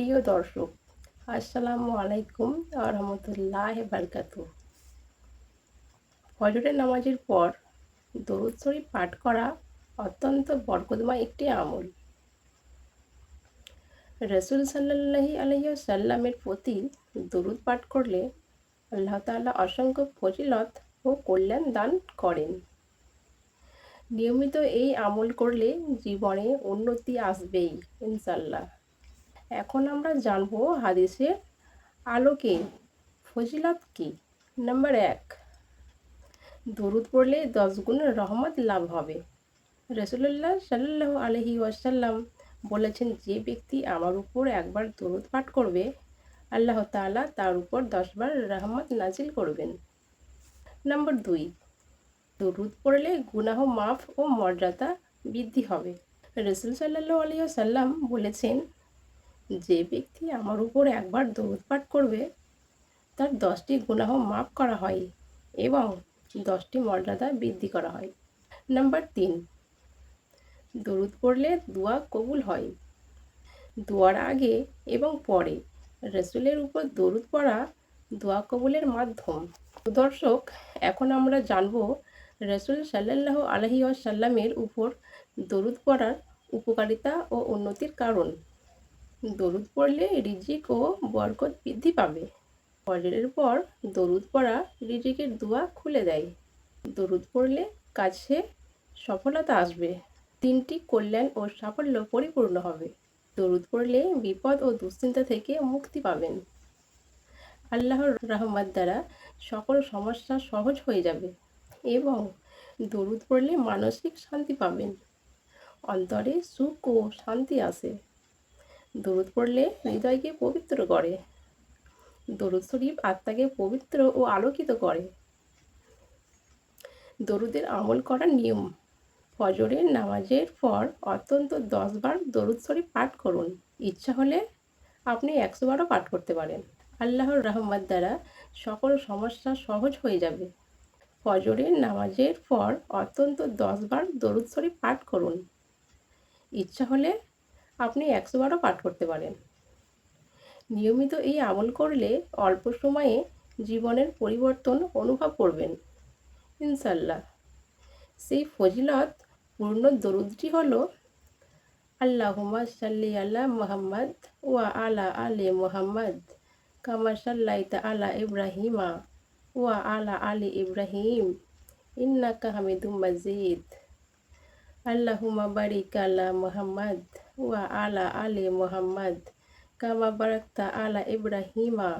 প্রিয় দর্শক, আসসালামু আলাইকুম রহমতুল্লাহ বারকাত ফজরের নামাজের পর দরুদ পাঠ করা অত্যন্ত বরকতময় একটি আমল। রসুল সাল্লাহি আলহিসাল্লামের প্রতি দরুদ পাঠ করলে আল্লাহ তাল্লাহ অসংখ্য ফজিলত ও কল্যাণ দান করেন। নিয়মিত এই আমল করলে জীবনে উন্নতি আসবেই ইনশাল্লাহ এখন আমরা জানব হাদিসের আলোকে ফজিলত কি? নাম্বার এক, দরুদ পড়লে দশ গুণ রহমত লাভ হবে। রসুল্লাহ সাল্লাহ আলহি ওয়াসাল্লাম বলেছেন, যে ব্যক্তি আমার উপর একবার দরুদ পাঠ করবে, আল্লাহ তালা তার উপর দশবার রহমত নাজিল করবেন। নাম্বার দুই, দরুদ পড়লে গুনাহ মাফ ও মর্যাদা বৃদ্ধি হবে। রসুল সাল্লাহ আলিয়া সাল্লাম বলেছেন যে ব্যক্তি আমার উপর একবার দরুদ পাঠ করবে, তার দশটি গুনাহ মাফ করা হয় এবং দশটি মর্যাদা বৃদ্ধি করা হয়। নাম্বার তিন, দরুদ পড়লে দোয়া কবুল হয়। দোয়ার আগে এবং পরে রসুলের উপর দরুদ পড়া দোয়া কবুলের মাধ্যম। দর্শক, এখন আমরা জানব রসুল সাল্লাহ আলহি সাল্লামের উপর দরুদ পড়ার উপকারিতা ও উন্নতির কারণ। দরুদ পড়লে রিজিক ও বরকত বৃদ্ধি পাবে। ফজরের পর দরুদ পড়া রিজিকের দোয়া খুলে দেয়। দরুদ পড়লে কাছে সফলতা আসবে। তিনটি কল্যাণ ও সাফল্য পরিপূর্ণ হবে। দরুদ পড়লে বিপদ ও দুশ্চিন্তা থেকে মুক্তি পাবেন। আল্লাহর রহমত দ্বারা সকল সমস্যা সহজ হয়ে যাবে এবং দরুদ পড়লে মানসিক শান্তি পাবেন। অন্তরে সুখ ও শান্তি আসে। দরুদ পড়লে হৃদয়কে পবিত্র করে। দরুদ শরীফ আত্মাকে পবিত্র ও আলোকিত করে। দরুদের আমল করার নিয়ম। ফজরের নামাজের পর অত্যন্ত দশবার দরুদ শরীফ পাঠ করুন। ইচ্ছা হলে আপনি একশো বারও পাঠ করতে পারেন। আল্লাহর রহমত দ্বারা সকল সমস্যা সহজ হয়ে যাবে। ফজরের নামাজের পর অত্যন্ত দশবার দরুদ শরীফ পাঠ করুন। ইচ্ছা হলে আপনি একশো বারও পাঠ করতে পারেন। নিয়মিত এই আমল করলে অল্প সময়ে জীবনের পরিবর্তন অনুভব করবেন ইনশাল্লাহ সেই ফজিলত পূর্ণ দরুদটি হল আল্লাহুমা সাল্লি আল্লাহ মোহাম্মদ ওয়া আলা আলে মোহাম্মদ কামা সাল্লাইতা আলা ইব্রাহিমা ওয়া আলা আলী ইব্রাহিম ইন্নাকা হামিদুম মাজিদ। আল্লাহুমা বারিক আলা মোহাম্মদ ওয়া আলা আলে মোহাম্মদ কামা বারাক্তা আলা ইব্রাহিমা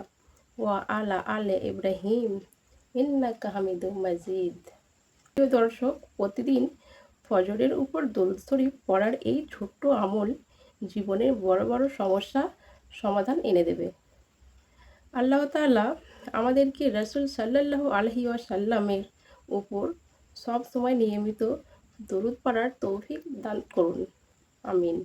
ওয়া আলা আলে ইব্রাহিম ইন্নাকা হামিদুম মাজিদ দর্শক, প্রতিদিন ফজরের উপর দরুদ শরীফ পড়ার এই ছোট্ট আমল জীবনের বড় বড় সমস্যা সমাধান এনে দেবে। আল্লাহ তাআলা আমাদেরকে রসুল সাল্লাহ আলহি সাল্লামের উপর সব সময় নিয়মিত দরুদ পড়ার তৌফিক দান করুন। আমিন।